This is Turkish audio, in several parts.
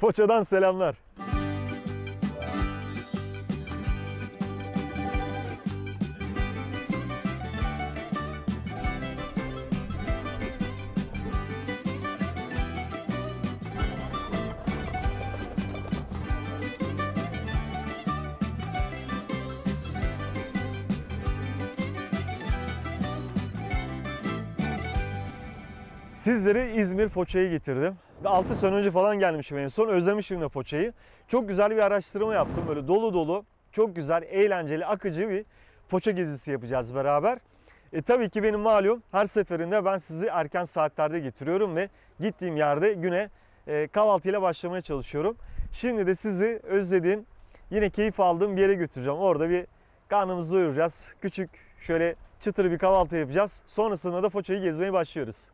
Foça'dan selamlar. Sizleri İzmir Foça'ya getirdim. 6 sene önce falan gelmişim en son. Özlemişim de Foça'yı. Çok güzel bir araştırma yaptım. Böyle dolu dolu, çok güzel, eğlenceli, akıcı bir Foça gezisi yapacağız beraber. E, tabii ki benim malum her seferinde ben sizi erken saatlerde getiriyorum ve gittiğim yerde güne e, kahvaltıyla başlamaya çalışıyorum. Şimdi de sizi özlediğim, yine keyif aldığım bir yere götüreceğim. Orada bir karnımızı doyuracağız. Küçük şöyle çıtır bir kahvaltı yapacağız. Sonrasında da Foça'yı gezmeye başlıyoruz.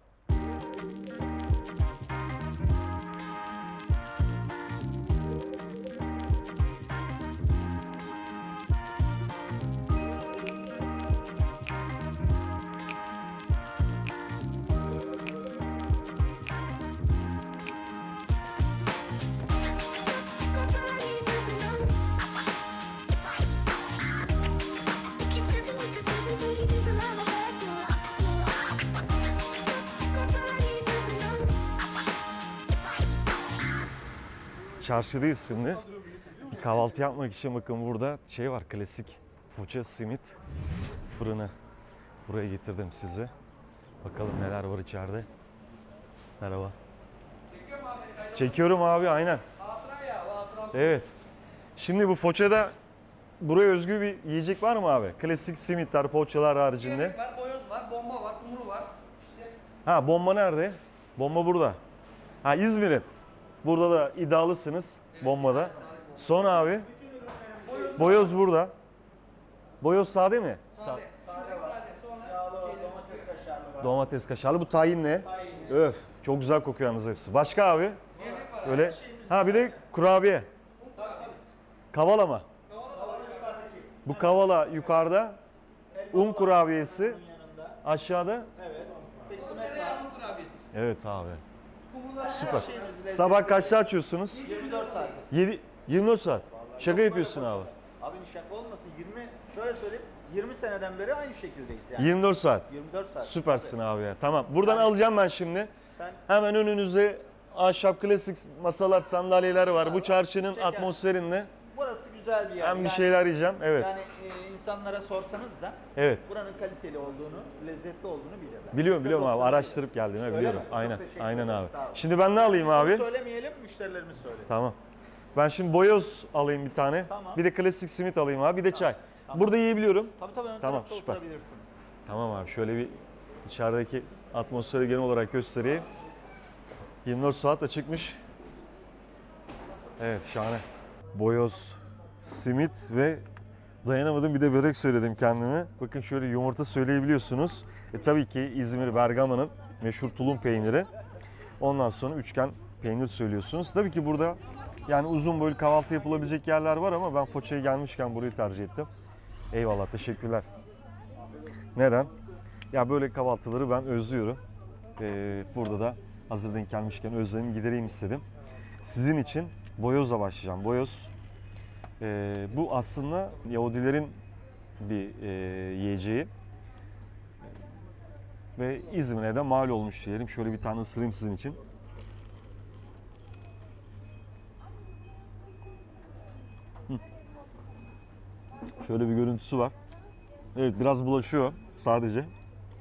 Çarşıdayız şimdi. Bir kahvaltı yapmak için bakın burada şey var klasik Foça simit fırını. Buraya getirdim sizi. Bakalım neler var içeride. Merhaba. Çekiyorum abi aynen. Evet. Şimdi bu Foça'da buraya özgü bir yiyecek var mı abi? Klasik simitler, poğaçalar haricinde. Yemek var, boyoz var, bomba var, kumru var. İşte Ha bomba nerede? Bomba burada. Ha İzmir'in. Burada da iddialısınız bombada. Son abi. Boyoz burada. Boyoz sade mi? sade. Domates kaşarlı var. Domates kaşarlı. Bu tayin ne? Öf. Çok güzel kokuyor yalnız hepsi. Başka abi? Öyle. Ha bir de kurabiye. Kavala mı? Bu kavala yukarıda. Un kurabiyesi. Aşağıda. Evet. Evet abi. Süper. Sabah kaçta açıyorsunuz? 24 saat. 7, 24 saat. Şaka yapıyorsun abi. Abi şaka olmasın 20 şöyle söyleyeyim 20 seneden beri aynı şekildeyiz yani. 24 saat. 24 saat. Süpersin abi ya. Tamam. Buradan alacağım ben şimdi. Sen Hemen önünüzde ahşap klasik masalar, sandalyeler var. Bu çarşının Çeker. atmosferinde burası güzel bir yer. ben bir Yani- şeyler yiyeceğim. Evet. Yani e, insanlara sorsanız da Evet. buranın kaliteli olduğunu, lezzetli olduğunu bilirler. Biliyorum biliyorum abi. 90 Araştırıp geldim. Evet, Öyle biliyorum. mi? Aynen. Aynen abi. Şimdi ben ne alayım abi? Bunu söylemeyelim, müşterilerimiz söylesin. Tamam. Ben şimdi boyoz alayım bir tane. Tamam. Bir de klasik simit alayım abi. Bir de çay. Burada yiyebiliyorum. Tabii tabii ön Tamam, tarafta süper. oturabilirsiniz. Tamam abi. Şöyle bir içerideki atmosferi genel olarak göstereyim. 24 saat açıkmış. Evet şahane. Boyoz, simit ve dayanamadım bir de börek söyledim kendime. Bakın şöyle yumurta söyleyebiliyorsunuz. E tabii ki İzmir Bergama'nın meşhur tulum peyniri. Ondan sonra üçgen peynir söylüyorsunuz. Tabii ki burada yani uzun boylu kahvaltı yapılabilecek yerler var ama ben Foça'ya gelmişken burayı tercih ettim. Eyvallah teşekkürler. Neden? Ya böyle kahvaltıları ben özlüyorum. Ee, burada da hazır denk gelmişken özlemimi gidereyim istedim. Sizin için boyozla başlayacağım. Boyoz ee, bu aslında Yahudilerin bir e, yiyeceği. Ve İzmir'e de mal olmuş diyelim. Şöyle bir tane ısırayım sizin için. Şöyle bir görüntüsü var. Evet biraz bulaşıyor sadece.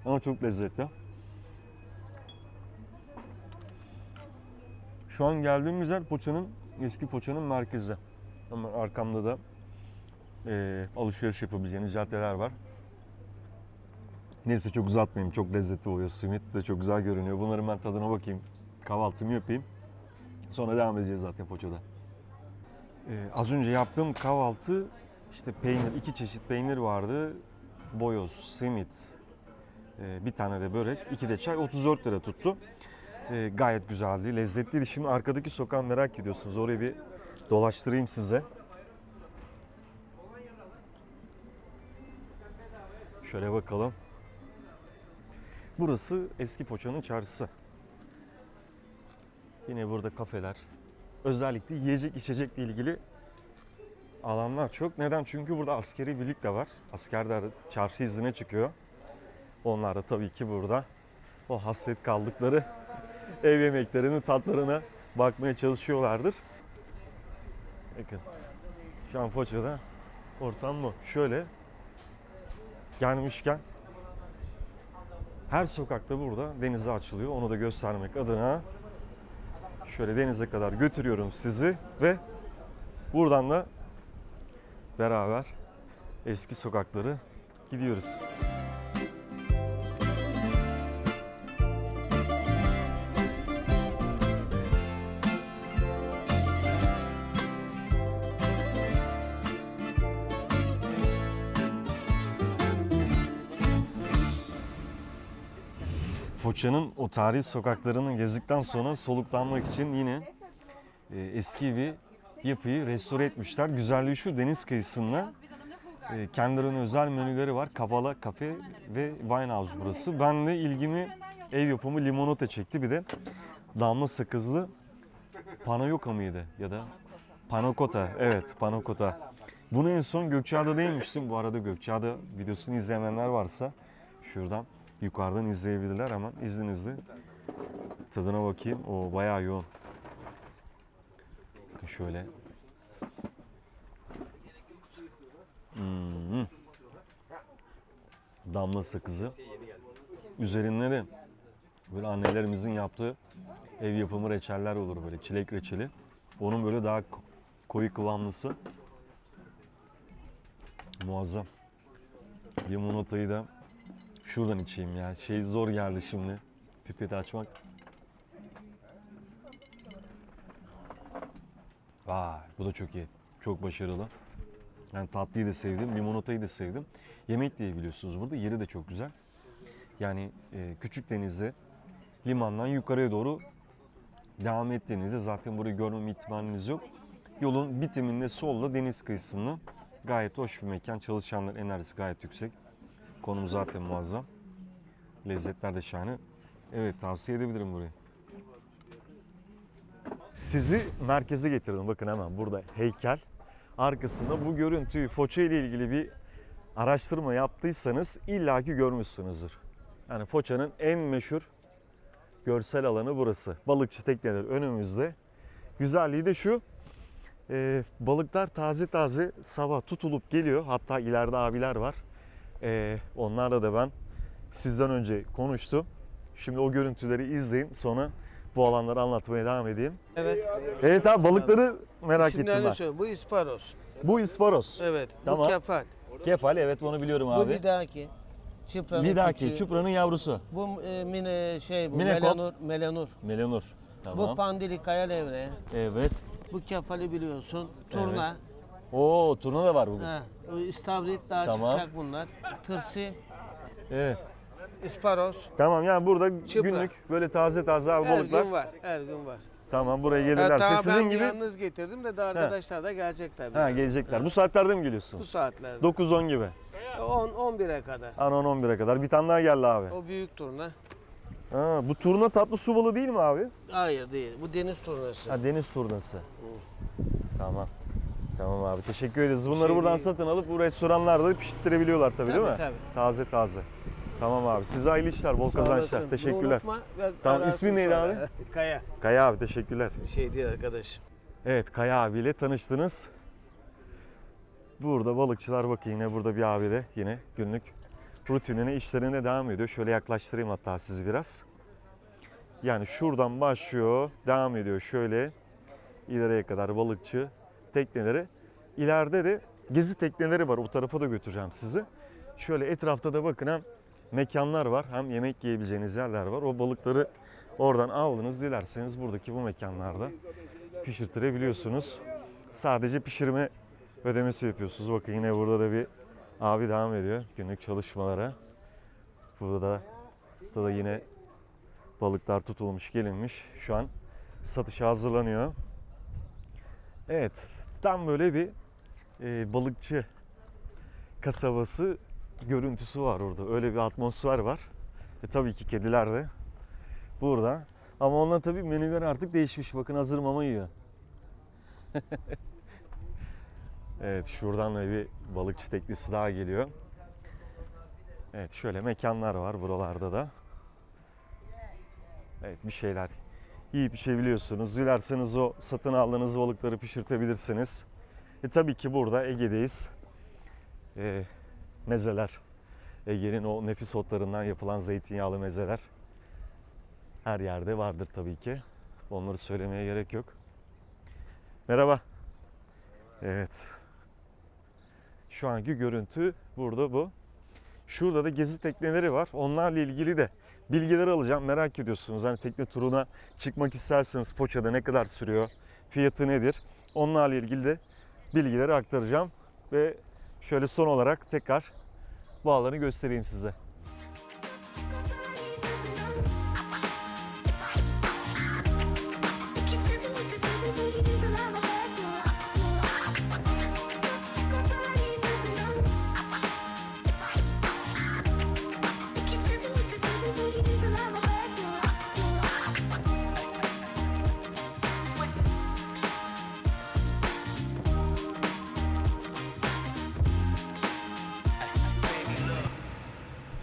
Ama çok lezzetli. Şu an geldiğimiz yer Poça'nın, eski Poça'nın merkezi. Ama arkamda da eee, alışveriş yapabileceğiniz caddeler var. Neyse çok uzatmayayım. Çok lezzetli oluyor. Simit de çok güzel görünüyor. Bunların ben tadına bakayım. Kahvaltımı yapayım. Sonra devam edeceğiz zaten Poça'da. Ee, az önce yaptığım kahvaltı işte peynir, iki çeşit peynir vardı. Boyoz, simit, e, bir tane de börek, iki de çay 34 lira tuttu. E, gayet güzeldi, lezzetliydi. Şimdi arkadaki sokağı merak ediyorsunuz. Orayı bir dolaştırayım size. Şöyle bakalım. Burası eski Foça'nın çarşısı. Yine burada kafeler, özellikle yiyecek içecekle ilgili alanlar çok. Neden? Çünkü burada askeri birlik de var. Askerler çarşı izine çıkıyor. Onlar da tabii ki burada o hasret kaldıkları ev yemeklerinin tatlarına bakmaya çalışıyorlardır. Bakın şu an Foça'da ortam bu. Şöyle gelmişken her sokakta burada denize açılıyor. Onu da göstermek adına şöyle denize kadar götürüyorum sizi ve buradan da beraber eski sokakları gidiyoruz. Foça'nın o tarihi sokaklarını gezdikten sonra soluklanmak için yine e, eski bir yapıyı restore etmişler. Güzelliği şu deniz kıyısında e, kendilerine özel menüleri var. Kabala Kafe ve Wine House burası. Ben de ilgimi ev yapımı limonata çekti. Bir de damla sakızlı panayoka mıydı ya da panakota. Evet panakota. Bunu en son Gökçeada'da yemiştim. Bu arada Gökçeada videosunu izleyenler varsa şuradan yukarıdan izleyebilirler ama izninizle tadına bakayım. O bayağı yoğun. Bakın şöyle. Hmm. Damla sakızı. Üzerinde de böyle annelerimizin yaptığı ev yapımı reçeller olur böyle çilek reçeli. Onun böyle daha ko- koyu kıvamlısı. Muazzam. Limonatayı da şuradan içeyim ya. Şey zor geldi şimdi. Pipeti açmak. Vay bu da çok iyi. Çok başarılı. Ben tatlıyı da sevdim, limonatayı da sevdim. Yemek diye biliyorsunuz burada. Yeri de çok güzel. Yani e, küçük denizde limandan yukarıya doğru devam ettiğinizde zaten burayı görmem ihtimaliniz yok. Yolun bitiminde solda deniz kıyısında gayet hoş bir mekan. Çalışanlar enerjisi gayet yüksek. Konum zaten muazzam. Lezzetler de şahane. Evet tavsiye edebilirim burayı. Sizi merkeze getirdim. Bakın hemen burada heykel. Arkasında bu görüntüyü Foça ile ilgili bir araştırma yaptıysanız illaki görmüşsünüzdür. Yani Foça'nın en meşhur görsel alanı burası. Balıkçı tekneler önümüzde. Güzelliği de şu. e, balıklar taze taze sabah tutulup geliyor. Hatta ileride abiler var. E, onlarla da ben sizden önce konuştum. Şimdi o görüntüleri izleyin. Sonra bu alanları anlatmaya devam edeyim. Evet. Evet abi balıkları merak ettim ben. söyle. Bu isparos. Bu isparos. Evet. Tamam. Bu kefal. Kefal evet onu biliyorum Bu abi. lidaki. Çıpranın Lidaki, küçüğü. çupranın yavrusu. Bu e, mine şey bu Minekop. melanur, melanur. Melanur. Bu Tamam. pandili kaya levre. evet. Bu kefali biliyorsun. Turna. Oo turna da var bugün. Ha, istavrit daha Tamam. çıkacak bunlar. Tırsi, Evet. isparos. Tamam yani burada Çıpra. günlük böyle taze taze Her gün var. Her gün var. Tamam buraya gelirlerse tamam, sizin ben gibi yalnız getirdim de daha arkadaşlar da gelecek tabii. ha, gelecekler. Bu saatlerde mi Bu geliyorsunuz? saatlerde. 9-10 gibi. 10 11'e kadar. Anon 11'e kadar. Bir tane daha geldi abi. O büyük turna. Ha, bu turna tatlı su balığı değil mi abi? Hayır değil. Bu deniz turnası. Ha, deniz turnası. Tamam. Tamam abi teşekkür ederiz. Bunları şey buradan değil. satın alıp bu restoranlarda pişirtirebiliyorlar tabii, değil mi? Tabii, tabii. Taze taze. Tamam abi. Size hayırlı işler, bol Sağ kazançlar. olasın. Teşekkürler. unutma Tamam, ismin neydi abi? Kaya. Kaya abi teşekkürler. Şey değil arkadaşım. Evet Kaya abiyle tanıştınız. Burada balıkçılar bakın yine burada bir abi de yine günlük rutinine işlerine devam ediyor. Şöyle yaklaştırayım hatta sizi biraz. Yani şuradan başlıyor, devam ediyor şöyle ileriye kadar balıkçı tekneleri. İleride de gezi tekneleri var. O tarafa da götüreceğim sizi. Şöyle etrafta da bakın hem mekanlar var hem yemek yiyebileceğiniz yerler var. O balıkları oradan aldınız dilerseniz buradaki bu mekanlarda pişirtirebiliyorsunuz. Sadece pişirme ödemesi yapıyorsunuz. Bakın yine burada da bir abi devam ediyor günlük çalışmalara. Burada da, burada da yine balıklar tutulmuş, gelinmiş. Şu an satışa hazırlanıyor. Evet, tam böyle bir e, balıkçı kasabası görüntüsü var orada. Öyle bir atmosfer var. E, tabii ki kediler de burada. Ama onlar tabii menüler artık değişmiş. Bakın hazır mama yiyor. evet şuradan da bir balıkçı teknesi daha geliyor. Evet şöyle mekanlar var buralarda da. Evet bir şeyler yiyip içebiliyorsunuz. Dilerseniz o satın aldığınız balıkları pişirtebilirsiniz. E tabii ki burada Ege'deyiz. E, mezeler. Ege'nin o nefis otlarından yapılan zeytinyağlı mezeler. Her yerde vardır tabii ki. Onları söylemeye gerek yok. Merhaba. Evet. Şu anki görüntü burada bu. Şurada da gezi tekneleri var. Onlarla ilgili de bilgiler alacağım. Merak ediyorsunuz. Hani tekne turuna çıkmak isterseniz Poça'da ne kadar sürüyor? Fiyatı nedir? Onlarla ilgili de bilgileri aktaracağım. Ve şöyle son olarak tekrar bu alanı göstereyim size.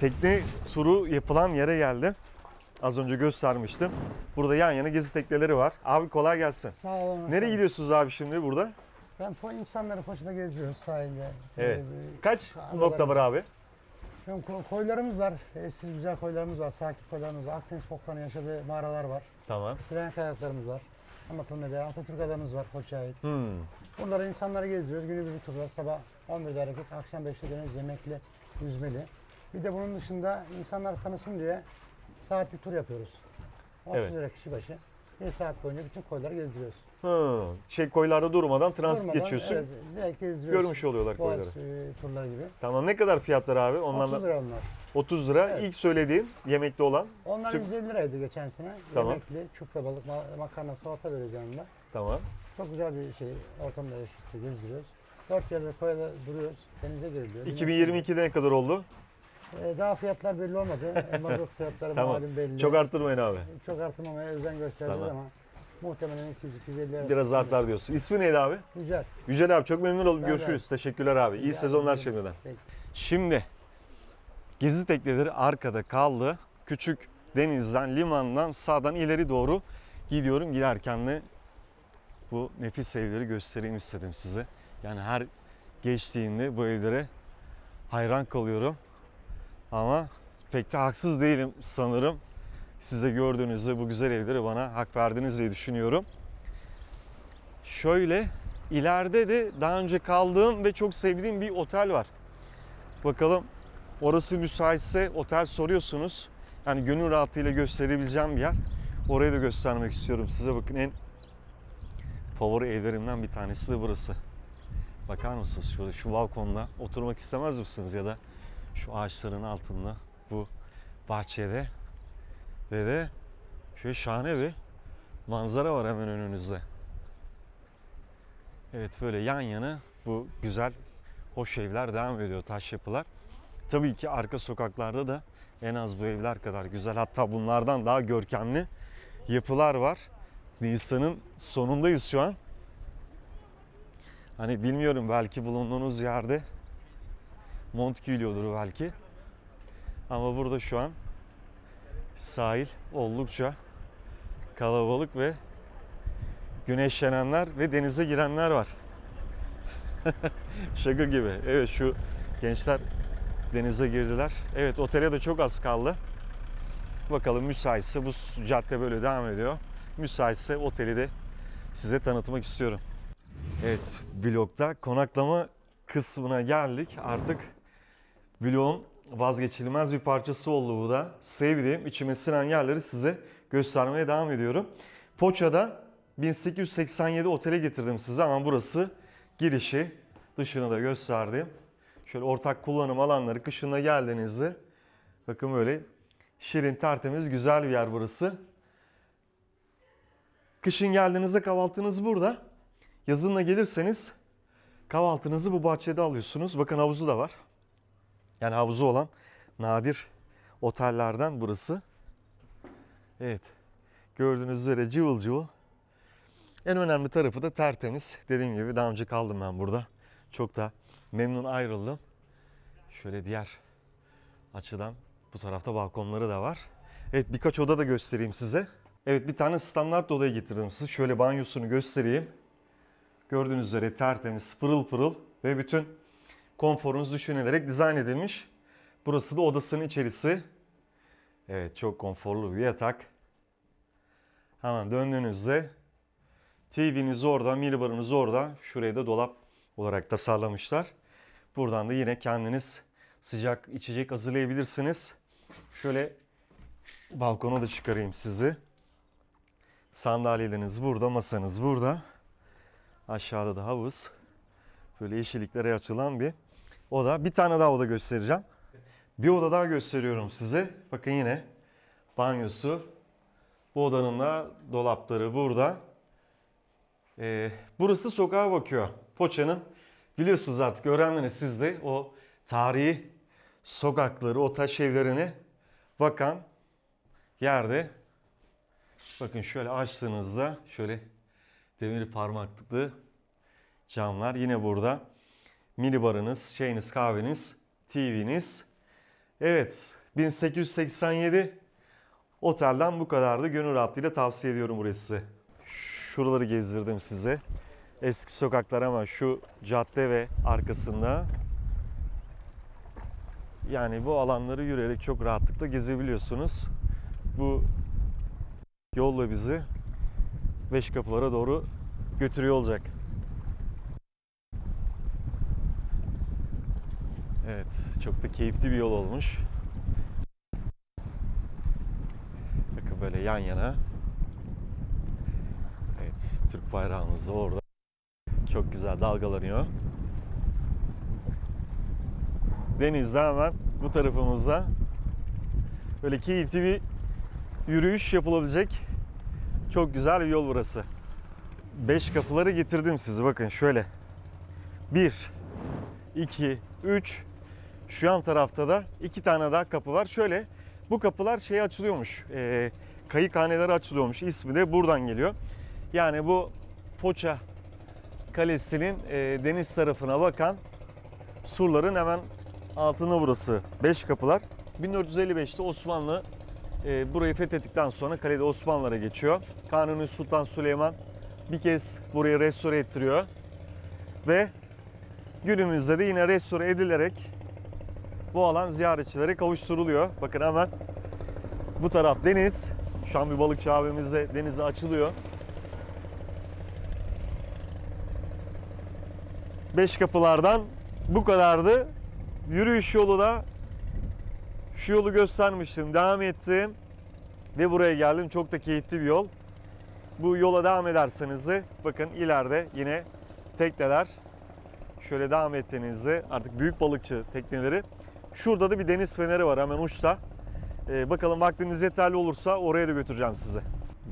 Tekne turu yapılan yere geldim. Az önce göstermiştim. Burada yan yana gezi tekneleri var. Abi kolay gelsin. Sağ olun. Nereye gidiyorsunuz abi şimdi burada? Ben po insanları poşete geziyoruz sahilde. Evet. Ee, Kaç Adalar- nokta var abi? Hem ko- koylarımız var. Eşsiz güzel koylarımız var. Sakin koylarımız var. Akdeniz foklarının yaşadığı mağaralar var. Tamam. Siren kayaklarımız var. Anlatılmıyor. Atatürk adamız var Foça'ya ait. Hmm. Bunları insanları gezdiriyoruz. Günübirlik turlar. Sabah 11'de hareket, akşam 5'te dönüyoruz. Yemekli, yüzmeli. Bir de bunun dışında insanlar tanısın diye saatlik tur yapıyoruz. 30 Evet. lira kişi başı. Bir saat boyunca bütün koyları gezdiriyoruz. Hı. Şey koylarda durmadan transit Durmadan, geçiyorsun. Evet, direkt gezdiriyoruz. Görmüş oluyorlar Boğaz koyları. e, turları gibi. Tamam ne kadar fiyatlar abi? 30 Onlarla lira onlar. 30 lira. Evet. İlk söylediğin yemekli olan. Onlar Tüm- 150 liraydı geçen sene. Tamam. Yemekli, çupra balık, ma- makarna, salata vereceğim ben. Tamam. Çok güzel bir şey, ortamda yaşıyoruz, gezdiriyoruz. Dört yerde koyada duruyoruz, denize giriliyor. 2022'de ne kadar oldu? Ee, daha fiyatlar belli olmadı. Mazot fiyatları Tamam. malum belli. Çok arttırmayın abi. Çok artmamaya özen göstereceğiz Tamam. ama muhtemelen 200-250 arası. Biraz artar diyorsun. İsmi neydi abi? Güzel. Yücel abi çok memnun oldum. Ben de. Görüşürüz. Teşekkürler abi. İyi sezonlar şimdiden. Peki. Şimdi gezi tekneleri arkada kaldı. Küçük denizden, limandan sağdan ileri doğru gidiyorum. Giderken de bu nefis evleri göstereyim istedim size. Yani her geçtiğinde bu evlere hayran kalıyorum. Ama pek de haksız değilim sanırım. Siz de gördüğünüzde bu güzel evleri bana hak verdiniz diye düşünüyorum. Şöyle ileride de daha önce kaldığım ve çok sevdiğim bir otel var. Bakalım orası müsaitse otel soruyorsunuz. Yani gönül rahatlığıyla gösterebileceğim bir yer. Orayı da göstermek istiyorum size. Bakın en favori evlerimden bir tanesi de burası. Bakar mısınız şurada şu balkonda oturmak istemez misiniz ya da şu ağaçların altında bu bahçede ve de şöyle şahane bir manzara var hemen önünüzde. Evet böyle yan yana bu güzel hoş evler devam ediyor taş yapılar. Tabii ki arka sokaklarda da en az bu evler kadar güzel hatta bunlardan daha görkemli yapılar var. Nisan'ın sonundayız şu an. Hani bilmiyorum belki bulunduğunuz yerde Montgilio'dur belki. Ama burada şu an sahil oldukça kalabalık ve güneşlenenler ve denize girenler var. Şaka gibi. Evet şu gençler denize girdiler. Evet otele de çok az kaldı. Bakalım müsaitse bu cadde böyle devam ediyor. Müsaitse oteli de size tanıtmak istiyorum. Evet vlogda konaklama kısmına geldik. Artık vlogun vazgeçilmez bir parçası oldu bu da. Sevdiğim, içime sinen yerleri size göstermeye devam ediyorum. Foça'da 1887 otele getirdim size ama burası girişi, dışını da gösterdim. Şöyle ortak kullanım alanları kışında geldiğinizde bakın böyle şirin, tertemiz, güzel bir yer burası. Kışın geldiğinizde kahvaltınız burada. Yazın da gelirseniz kahvaltınızı bu bahçede alıyorsunuz. Bakın havuzu da var. Yani havuzu olan nadir otellerden burası. Evet. Gördüğünüz üzere cıvıl cıvıl En önemli tarafı da tertemiz. Dediğim gibi daha önce kaldım ben burada. Çok da memnun ayrıldım. Şöyle diğer açıdan bu tarafta balkonları da var. Evet birkaç oda da göstereyim size. Evet bir tane standart odaya getirdim size. Şöyle banyosunu göstereyim. Gördüğünüz üzere tertemiz, pırıl pırıl ve bütün konforunuz düşünülerek dizayn edilmiş. Burası da odasının içerisi. Evet çok konforlu bir yatak. Hemen döndüğünüzde TV'niz orada, minibarınız orada. Şuraya da dolap olarak tasarlamışlar. Buradan da yine kendiniz sıcak içecek hazırlayabilirsiniz. Şöyle balkona da çıkarayım sizi. Sandalyeleriniz burada, masanız burada. Aşağıda da havuz. Böyle yeşilliklere açılan bir oda. Bir tane daha oda göstereceğim. Bir oda daha gösteriyorum size. Bakın yine banyosu. Bu odanın da dolapları burada. Ee, burası sokağa bakıyor. Foça'nın biliyorsunuz artık öğrendiniz siz de o tarihi sokakları, o taş evlerine bakan yerde bakın şöyle açtığınızda şöyle demir parmaklıklı camlar yine burada. Mini barınız, şeyiniz, kahveniz, TV'niz. Evet 1887 otelden bu kadardı. Gönül rahatlığıyla tavsiye ediyorum burası size. Şuraları gezdirdim size. Eski sokaklar ama şu cadde ve arkasında yani bu alanları yürüyerek çok rahatlıkla gezebiliyorsunuz. Bu yolla bizi beş kapılara doğru götürüyor olacak. Evet, çok da keyifli bir yol olmuş. Bakın böyle yan yana. Evet, Türk bayrağımız da orada. Çok güzel dalgalanıyor. Denizde hemen bu tarafımızda böyle keyifli bir yürüyüş yapılabilecek çok güzel bir yol burası. Beş kapıları getirdim sizi bakın şöyle. Bir, iki, üç. Şu yan tarafta da iki tane daha kapı var. Şöyle bu kapılar şey açılıyormuş. E, kayıkhaneleri açılıyormuş. İsmi de buradan geliyor. Yani bu Foça Kalesi'nin e, deniz tarafına bakan surların hemen altında burası. Beş kapılar. 1455'te Osmanlı e, burayı fethettikten sonra kalede Osmanlılara geçiyor. Kanuni Sultan Süleyman bir kez burayı restore ettiriyor. Ve günümüzde de yine restore edilerek bu alan ziyaretçilere kavuşturuluyor. Bakın hemen bu taraf deniz. Şu an bir balıkçı abimiz de denize açılıyor. Beş kapılardan bu kadardı. Yürüyüş yolu da şu yolu göstermiştim. Devam ettim ve buraya geldim. Çok da keyifli bir yol. Bu yola devam ederseniz de bakın ileride yine tekneler şöyle devam ettiğinizde artık büyük balıkçı tekneleri. Şurada da bir deniz feneri var hemen uçta. Ee, bakalım vaktiniz yeterli olursa oraya da götüreceğim sizi.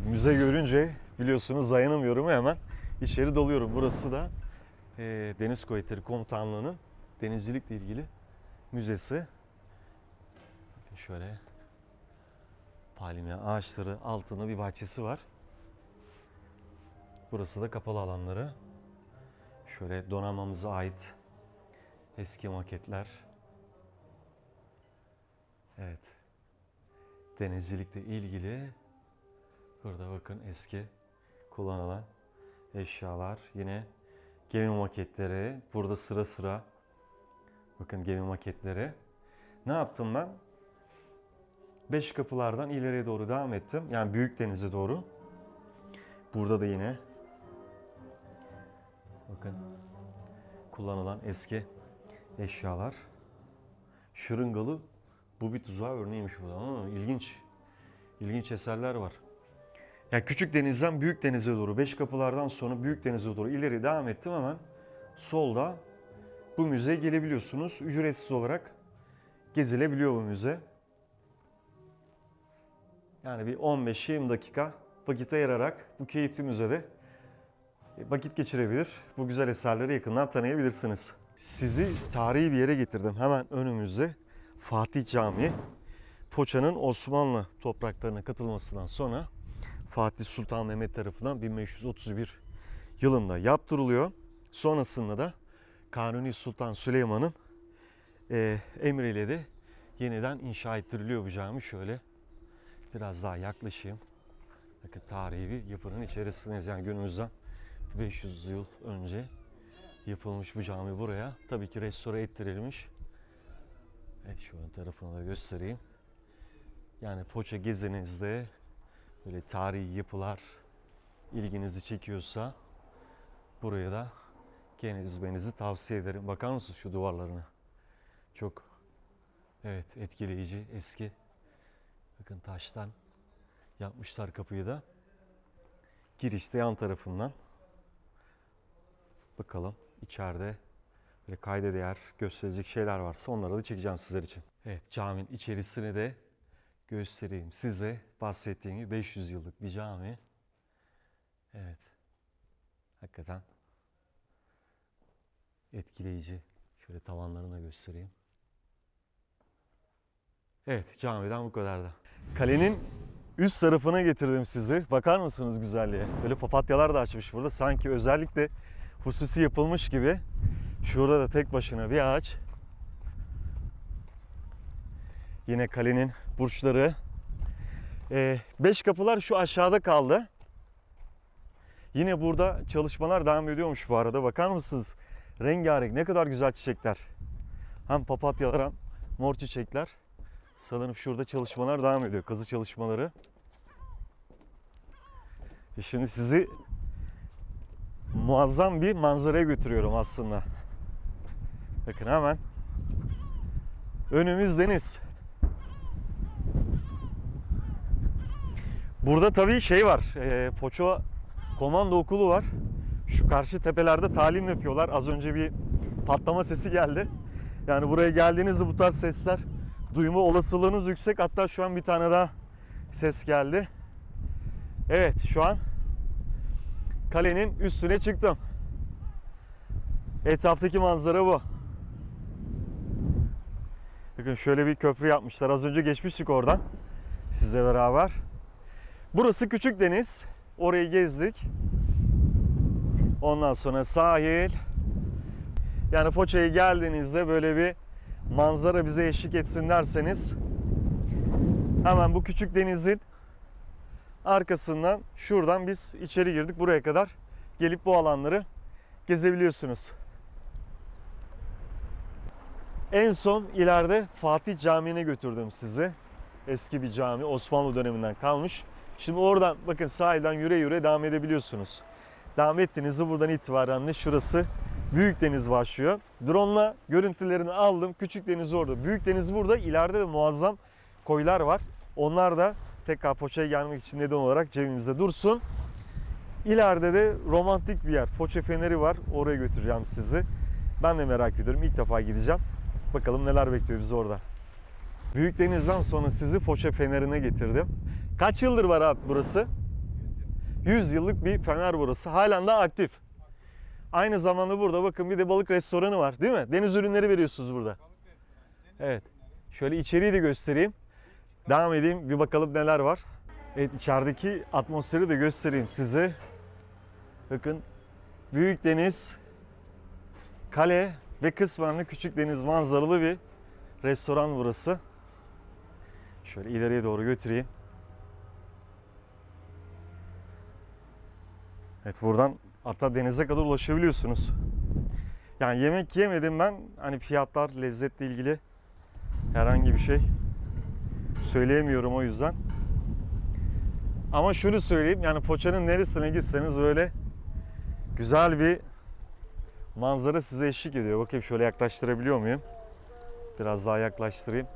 Müze görünce biliyorsunuz dayanamıyorum hemen içeri dalıyorum. Burası da e, Deniz Kuvvetleri Komutanlığı'nın denizcilikle ilgili müzesi. Şöyle palmiye ağaçları altında bir bahçesi var. Burası da kapalı alanları. Şöyle donanmamıza ait eski maketler. Evet. Denizcilikle ilgili burada bakın eski kullanılan eşyalar. Yine gemi maketleri. Burada sıra sıra bakın gemi maketleri. Ne yaptım ben? Beş kapılardan ileriye doğru devam ettim. Yani büyük denize doğru. Burada da yine bakın kullanılan eski eşyalar. Şırıngalı bu bir tuzağı örneğiymiş bu da. Ama ilginç. İlginç eserler var. Yani küçük denizden büyük denize doğru, beş kapılardan sonra büyük denize doğru ileri devam ettim hemen. Solda bu müzeye gelebiliyorsunuz. Ücretsiz olarak gezilebiliyor bu müze. Yani bir 15-20 dakika vakit ayırarak bu keyifli müzede vakit geçirebilir. Bu güzel eserleri yakından tanıyabilirsiniz. Sizi tarihi bir yere getirdim. Hemen önümüzde Fatih Camii. Foça'nın Osmanlı topraklarına katılmasından sonra Fatih Sultan Mehmet tarafından 1531 yılında yaptırılıyor. Sonrasında da Kanuni Sultan Süleyman'ın eee emriyle de yeniden inşa ettiriliyor bu cami. Şöyle biraz daha yaklaşayım. Bakın tarihi bir yapının içerisindeyiz. Yani günümüzden 500 yıl önce yapılmış bu cami buraya. Tabii ki restore ettirilmiş. Evet şu ön tarafını da göstereyim. Yani Foça gezinizde böyle tarihi yapılar ilginizi çekiyorsa buraya da gezmenizi tavsiye ederim. Bakar mısınız şu duvarlarına? Çok evet etkileyici, eski. Bakın taştan yapmışlar kapıyı da. Girişte yan tarafından. Bakalım içeride böyle kayda değer gösterecek şeyler varsa onları da çekeceğim sizler için. Evet caminin içerisini de göstereyim size. Bahsettiğim gibi 500 yıllık bir cami. Evet. Hakikaten etkileyici. Şöyle tavanlarını da göstereyim. Evet camiden bu kadar da. Kalenin üst tarafına getirdim sizi. Bakar mısınız güzelliğe? Böyle papatyalar da açmış burada. Sanki özellikle hususi yapılmış gibi. Şurada da tek başına bir ağaç. Yine kalenin burçları. Ee, beş kapılar şu aşağıda kaldı. Yine burada çalışmalar devam ediyormuş bu arada. Bakar mısınız? Rengarenk ne kadar güzel çiçekler. Hem papatyalar hem mor çiçekler. Sanırım şurada çalışmalar devam ediyor. Kazı çalışmaları. E şimdi sizi muazzam bir manzaraya götürüyorum aslında. Bakın hemen önümüz deniz. Burada tabii şey var. E, Foça Komando Okulu var. Şu karşı tepelerde talim yapıyorlar. Az önce bir patlama sesi geldi. Yani buraya geldiğinizde bu tarz sesler duyma olasılığınız yüksek. Hatta şu an bir tane daha ses geldi. Evet şu an kalenin üstüne çıktım. Etraftaki manzara bu. Bakın şöyle bir köprü yapmışlar. Az önce geçmiştik oradan sizle beraber. Burası Küçük Deniz. Orayı gezdik. Ondan sonra sahil. Yani Foça'ya geldiğinizde böyle bir manzara bize eşlik etsin derseniz hemen bu küçük denizin arkasından şuradan biz içeri girdik buraya kadar gelip bu alanları gezebiliyorsunuz. En son ileride Fatih Camii'ne götürdüm sizi. Eski bir cami Osmanlı döneminden kalmış. Şimdi oradan bakın sahilden yüre yüre devam edebiliyorsunuz. Devam ettiğinizde buradan itibaren de şurası Büyük Deniz başlıyor. Drone'la görüntülerini aldım. Küçük Deniz orada. Büyük Deniz burada. İleride de muazzam koylar var. Onlar da tekrar Foça'ya gelmek için neden olarak cebimizde dursun. İleride de romantik bir yer. Foça Feneri var. Oraya götüreceğim sizi. Ben de merak ediyorum. İlk defa gideceğim. Bakalım neler bekliyor bizi orada. Büyük Deniz'den sonra sizi Foça Feneri'ne getirdim. Kaç yıldır var abi burası? 100 yıllık bir fener burası. Halen daha aktif. Aynı zamanda burada bakın bir de balık restoranı var değil mi? Deniz ürünleri veriyorsunuz burada. Evet. Şöyle içeriği de göstereyim. Devam edeyim bir bakalım neler var. Evet içerideki atmosferi de göstereyim size. Bakın büyük deniz, kale ve kısmen de küçük deniz manzaralı bir restoran burası. Şöyle ileriye doğru götüreyim. Evet buradan hatta denize kadar ulaşabiliyorsunuz. Yani yemek yemedim ben. Hani fiyatlar, lezzetle ilgili herhangi bir şey söyleyemiyorum o yüzden. Ama şunu söyleyeyim yani Foça'nın neresine gitseniz böyle güzel bir manzara size eşlik ediyor. Bakayım şöyle yaklaştırabiliyor muyum? Biraz daha yaklaştırayım.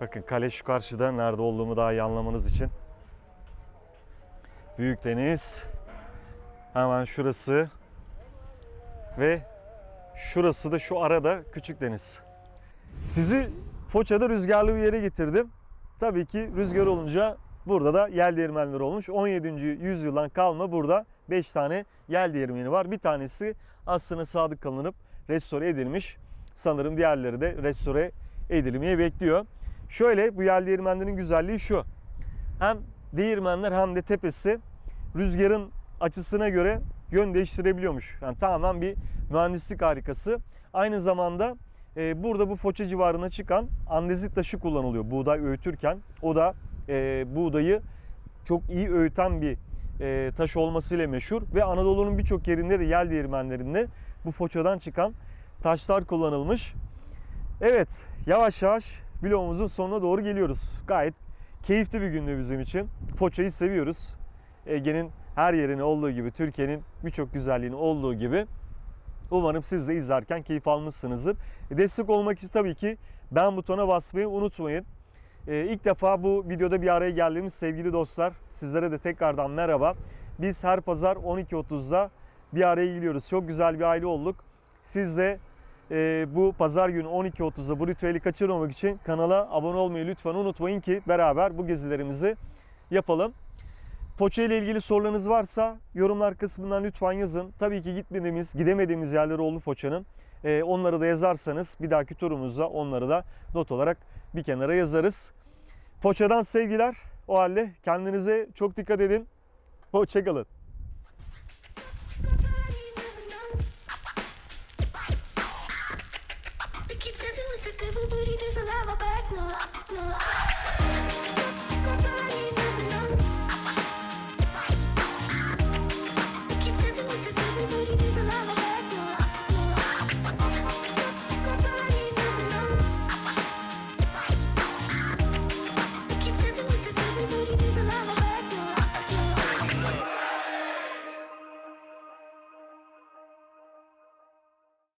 Bakın kale şu karşıda nerede olduğumu daha iyi anlamanız için. Büyük deniz. Hemen şurası. Ve şurası da şu arada küçük deniz. Sizi Foça'da rüzgarlı bir yere getirdim. Tabii ki rüzgar olunca burada da yel değirmenleri olmuş. 17. yüzyıldan kalma burada 5 tane yel değirmeni var. Bir tanesi aslına sadık kalınıp restore edilmiş. Sanırım diğerleri de restore edilmeye bekliyor. Şöyle bu yel değirmenlerin güzelliği şu. Hem değirmenler hem de tepesi rüzgarın açısına göre yön değiştirebiliyormuş. Yani tamamen bir mühendislik harikası. Aynı zamanda e, burada bu Foça civarına çıkan andezit taşı kullanılıyor buğday öğütürken. O da e, buğdayı çok iyi öğüten bir e, taş olmasıyla meşhur ve Anadolu'nun birçok yerinde de yel değirmenlerinde bu Foça'dan çıkan taşlar kullanılmış. Evet, yavaş yavaş vlogumuzun sonuna doğru geliyoruz. Gayet keyifli bir gündü bizim için. Foça'yı seviyoruz. Ege'nin her yerini olduğu gibi, Türkiye'nin birçok güzelliğini olduğu gibi umarım siz de izlerken keyif almışsınızdır. Destek olmak için tabii ki ben butona basmayı unutmayın. Ee, ilk defa bu videoda bir araya geldiğimiz sevgili dostlar, sizlere de tekrardan merhaba. Biz her pazar 12.30'da bir araya geliyoruz. Çok güzel bir aile olduk. Siz de e, bu pazar günü 12.30'da bu ritüeli kaçırmamak için kanala abone olmayı lütfen unutmayın ki beraber bu gezilerimizi yapalım. Foça ile ilgili sorularınız varsa yorumlar kısmından lütfen yazın. Tabii ki gitmediğimiz, gidemediğimiz yerler oldu Foça'nın. Ee, onları da yazarsanız bir dahaki turumuzda onları da not olarak bir kenara yazarız. Foça'dan sevgiler. O halde kendinize çok dikkat edin. Hoşçakalın. Keep dancing a back. No, no.